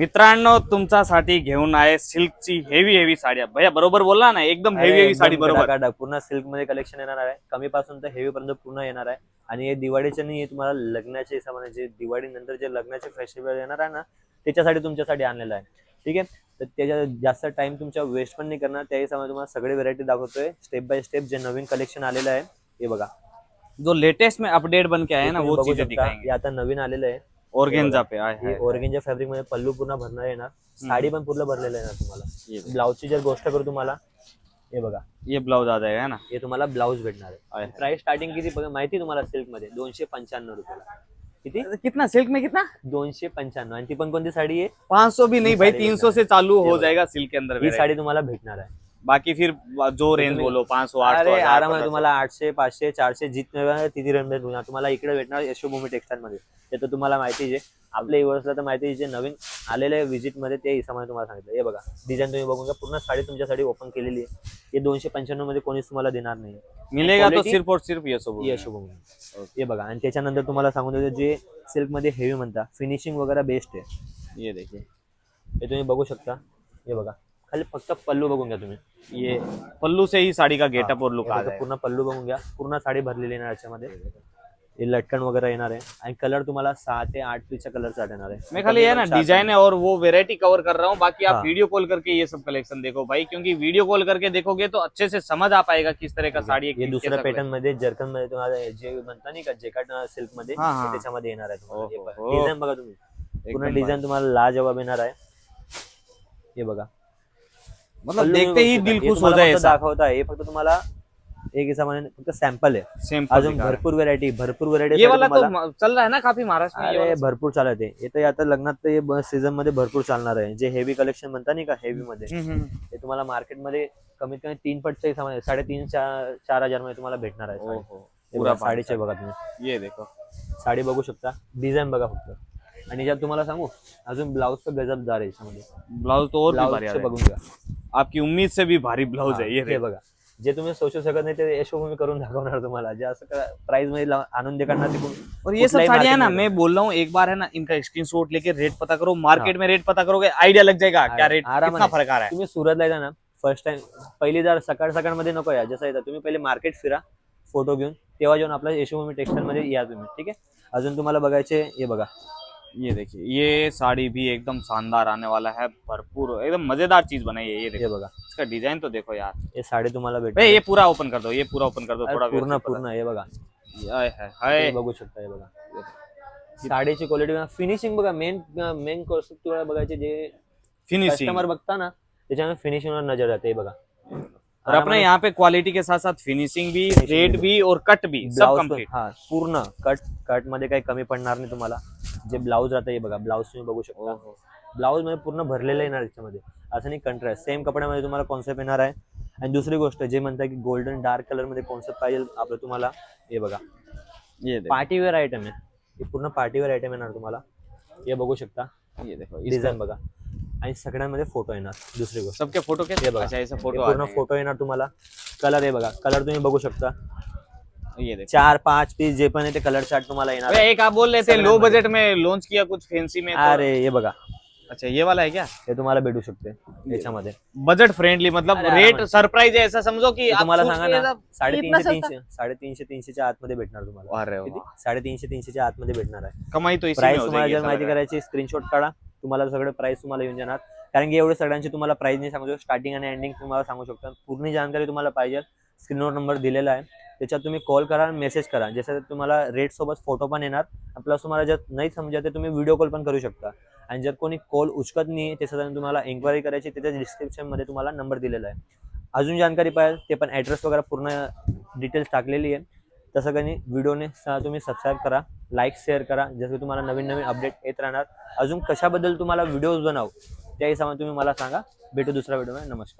मित्रांनो तुमच्यासाठी घेऊन आहे सिल्कची हेवी हेवी साड्या. भैया बरोबर बोलला ना? एकदम हेवी हेवी साडी बरोबर. पूर्ण सिल्कमध्ये कलेक्शन येणार आहे. कमी पासून तर हेवी पर्यंत पूर्ण येणार आहे. आणि हे दिवाळीच्या नाही हे तुम्हाला लग्नाच्या हिशोबाने जे दिवाळी नंतर जे लग्नाचे फेस्टिवल येणार आहे ना त्याच्यासाठी तुमच्यासाठी आणलेलं आहे. ठीक आहे? तर त्याच्या जास्त टाइम तुमच्या वेस्ट पण नाही करणार. त्या हिशोबाने तुम्हाला सगळे व्हरायटी दाखवतोय. स्टेप बाय स्टेप जे नवीन कलेक्शन आलेलं आहे हे बघा. जो लेटेस्ट में अपडेट बन के आया ना वो चीजें दिखाएंगे. हे आता नवीन आलेलं आहे. ऑर्गेन्जा पे हे हाय ऑर्गेंजा फॅब्रिकमध्ये पल्लू पूर्ण भरणार येणार साडी पण पूर्ण भरलेलं येणार तुम्हाला. ब्लाऊजची जर गोष्ट करू तुम्हाला हे बघा. ये ब्लाउज आ जाएगा है ना? हे तुम्हाला ब्लाऊज भेटणार आहे. आहे प्राइस स्टार्टिंग किती बघा माहिती आहे तुम्हाला सिल्कमध्ये दोनशे पंच्याण्णव रुपयाला. किती? कितना? सिल्क में कितना? दोनशे पंच्याण्णव. आणि ती पण कोणती साडी आहे? 500 भी नहीं भाई साड़ी 300 से चालू हो. जाएगा सिल्क के अंदर ही. साडी तुम्हाला भेटणार आहे. बाकी फिर जो रेंज बोलो 500 800 अरे 1000, आराम आहे 1500. तुम्हाला आठशे पाचशे चारशे जितने तिथे रेंज भेटणार तुम्हाला इकडे भेटणार यशोभूमी टेक्सटाईल मध्ये ते तर तुम्हाला माहिती आहे. आपल्या युवर्सला तर माहिती जे नवीन आलेले विजिटमध्ये ते हिसाबाने तुम्हाला सांगितलं. हे बघा डिझाईन तुम्ही बघून घ्या. पूर्ण साडी तुमच्यासाठी ओपन केलेली आहे. हे दोनशे पंच्याण्णवमध्ये कोणीच तुम्हाला देणार नाही. मिलेगा तो सिर्फ और सिर्फ ये सब ही यशोभूमी हे बघा आणि त्याच्यानंतर तुम्हाला सांगून देतो जे सिल्कमध्ये हेवी म्हणता फिनिशिंग वगैरे बेस्ट आहे. ये देखिए हे तुम्ही बघू शकता. हे बघा. खाली फक्त पल्लू बघून घ्या तुम्ही. ये पल्लू से ही साड़ी का गेटअप और लुक आ बघा, पूर्ण पल्लू बघून घ्या. पूर्ण साडी भरलेली येणार याच्यामध्ये. हे लटकन वगैरे येणार आहे. आणि कलर तुम्हाला सहा ते आठ पीसच्या कलर चार्ट येणार आहे. मैं खाली है ना डिज़ाइन है और वो वेरायटी कवर कर रहा हूँ. बाकी आप। वीडियो कॉल करके ये सब कलेक्शन देखो भाई क्योंकि वीडियो कॉल करके देखोगे तो अच्छे से समझ आ पाएगा किस तरह का साड़ी हे दुसऱ्या पॅटर्न मध्ये जर्कन मध्ये तुम्हाला जे म्हणता नाही का जेकाट सिल्क मध्ये हा. ते त्याच्यामध्ये येणार आहे तुम्हाला. डिझाईन बघा. तुम्ही. पूर्ण डिझाइन तुम्हाला लाजवाब येणार आहे. हे बघा. मतलब देखते ही दिल. हे खुश हो जाए फक्त ऐसा. दाखवता हे फक्त तुम्हाला एक हिसाबाने फक्त सॅम्पल आहे. सेम अजून भरपूर व्हरायटी भरपूर व्हरायटी ये वाला तो चल रहा है ना काफी महाराष्ट्र में ये अरे वाला। भरपूर चालत आहे. हे तर आता लग्नात तर सीझनमध्ये भरपूर चालणार आहे. जे हेवी कलेक्शन म्हणता नाही का हेवी मध्ये हम्म, हम्म. ते तुम्हाला मार्केटमध्ये कमीत कमी तीन पटच्या हिसाबाने साडेतीन चार चार हजारमध्ये तुम्हाला भेटणार आहे साडी. ओहो, हे पूरा बघा, साडीचे बघा तुम्ही. ये देखो. साडी बघू शकता. डिझाईन बघा फक्त. आणि ज्यात तुम्हाला सांगू अजून ब्लाऊज तर गजबदार आहे याच्यामध्ये. ब्लाउज तो और भी भारी आ ब्लाऊजचे रहा बघून घ्या. है आपकी उम्मीद से भी भारी ब्लाउज है ये हे बघा जे तुम्ही सोचू शकत नाही ते यशोभूमी करून दाखवणार तुम्हाला. जे असं प्राइसमध्ये लाव- आणून दे करणार ते कोण- और ये सब कुठल्याही साड़ियाँ ना मैं बोल रहा हूँ एक बार है ना इनका स्क्रीनशॉट लेके रेट पता करो मार्केट में रेट पता करोगे आइडिया लग जाएगा क्या रेट. कितना फर्क आ रहा है। तुम्ही सुरतला येता ना फर्स्ट टाइम पहिली जर सकाळ सकाळमध्ये नको या जसं येतं तुम्ही पहिले मार्केट फिरा फोटो घेऊन तेव्हा जेव्हा आपल्या यशोभूमी टेक्सटाईल मध्ये या तुम्ही ठीक आहे? अजून तुम्हाला बघायचे हे बघा. ये देखिए ये साड़ी भी एकदम शानदार आने वाला है भरपूर एकदम मज़ेदार चीज़ बनाई है ये देखो बघा। इसका डिज़ाइन तो देखो यार। हे साडी तुम्हाला भाई भेटेल ये पूरा ओपन कर दो ये पूरा ओपन कर दो थोड़ा पूर्ण पूर्ण हे बघा. पता- हाय हाय हाय। बघू शकता हे बघा. साडीची क्वालिटी फिनिशिंग बघा मेन मेन कॉन्सेप्ट तुम्हाला बघायचे जे फिनिशिंग कस्टमर बघता ना नज़र जाते हे बघा. और अपने यहाँ पे क्वालिटी के साथ साथ फिनिशिंग भी रेट भी. भी और कट भी सब कंप्लीट पूर्ण. कट कट मध्ये काही कमी पडणार नाही तुम्हाला. जे ब्लाऊज राहतं हे बघा ब्लाऊज तुम्ही बघू शकता. ब्लाऊजमध्ये पूर्ण भरलेलं येणार त्याच्यामध्ये असं नाही कंट्रास्ट सेम कपड्यामध्ये तुम्हाला कॉन्सेप्ट येणार आहे. आणि दुसरी गोष्ट जे म्हणतात की गोल्डन डार्क कलरमध्ये कॉन्सेप्ट पाहिजे आपलं तुम्हाला हे बघा. पार्टीवेअर आयटम आहे. हे पूर्ण पार्टीवेअर आयटम येणार तुम्हाला. हे बघू शकता. डिझाईन बघा. आणि सगळ्यांमध्ये फोटो येणार. दुसरी गोष्ट. सबके फोटो बघा. हे पूर्ण फोटो येणार तुम्हाला. कलर आहे बघा. कलर तुम्ही बघू शकता. ये चार पाच पीस जे पण आहे ते कलर चार्ट तुम्हाला येणार एक आप बोल रहे थे लो. बजट में लॉन्च किया कुछ फैंसी में अरे हे बघा. अच्छा ये वाला है क्या? हे तुम्हाला भेटू शकते याच्यामध्ये. बजट फ्रेंडली मतलब रेट आरामात. सरप्राइज है ऐसा समझो कि तुम्हाला सांगा ना साडेतीनशे तीनशे साडेतीनशे तीनशेच्या आतमध्ये भेटणार तुम्हाला. साडेतीनशे तीनशेच्या आतमध्ये भेटणार आहे. कमाई तो प्राइस हो तुम्हाला जर माहिती. करायची स्क्रीनशॉट काढा. तुम्हाला सगळं प्राइस तुम्हाला येऊन जाणार. कारण की एवढे सगळ्यांची तुम्हाला प्राइस नाही सांगू शकतो. स्टार्टिंग आणि एंडिंग तुम्हाला सांगू शकतो. पूर्ण जानकारी तुम्हाला पाहिजे. स्क्रीनवर नंबर दिलेला आहे. त्याच्यात तुम्ही कॉल करा मेसेज करा. जसं तुम्हाला रेटसोबत फोटो पण येणार प्लस तुम्हाला जर नाही समजा ते तुम्ही व्हिडिओ कॉल पण करू शकता. आणि जर कोणी कॉल उचकत नाही त्याच्यासाठी तुम्हाला एन्क्वायरी करायची त्याच्या डिस्क्रिप्शनमध्ये तुम्हाला नंबर दिलेला आहे. अजून जानकारी पाहिजे ते पण ॲड्रेस वगैरे पूर्ण डिटेल्स टाकलेली आहे. तसं काही व्हिडिओने तुम्ही सबस्क्राईब करा लाईक शेअर करा. जसं तुम्हाला नवीन नवीन अपडेट येत राहणार. अजून कशाबद्दल तुम्हाला व्हिडिओज बनाव त्या हिशोबाने तुम्ही मला सांगा. भेटू दुसऱ्या व्हिडिओमध्ये नमस्कार.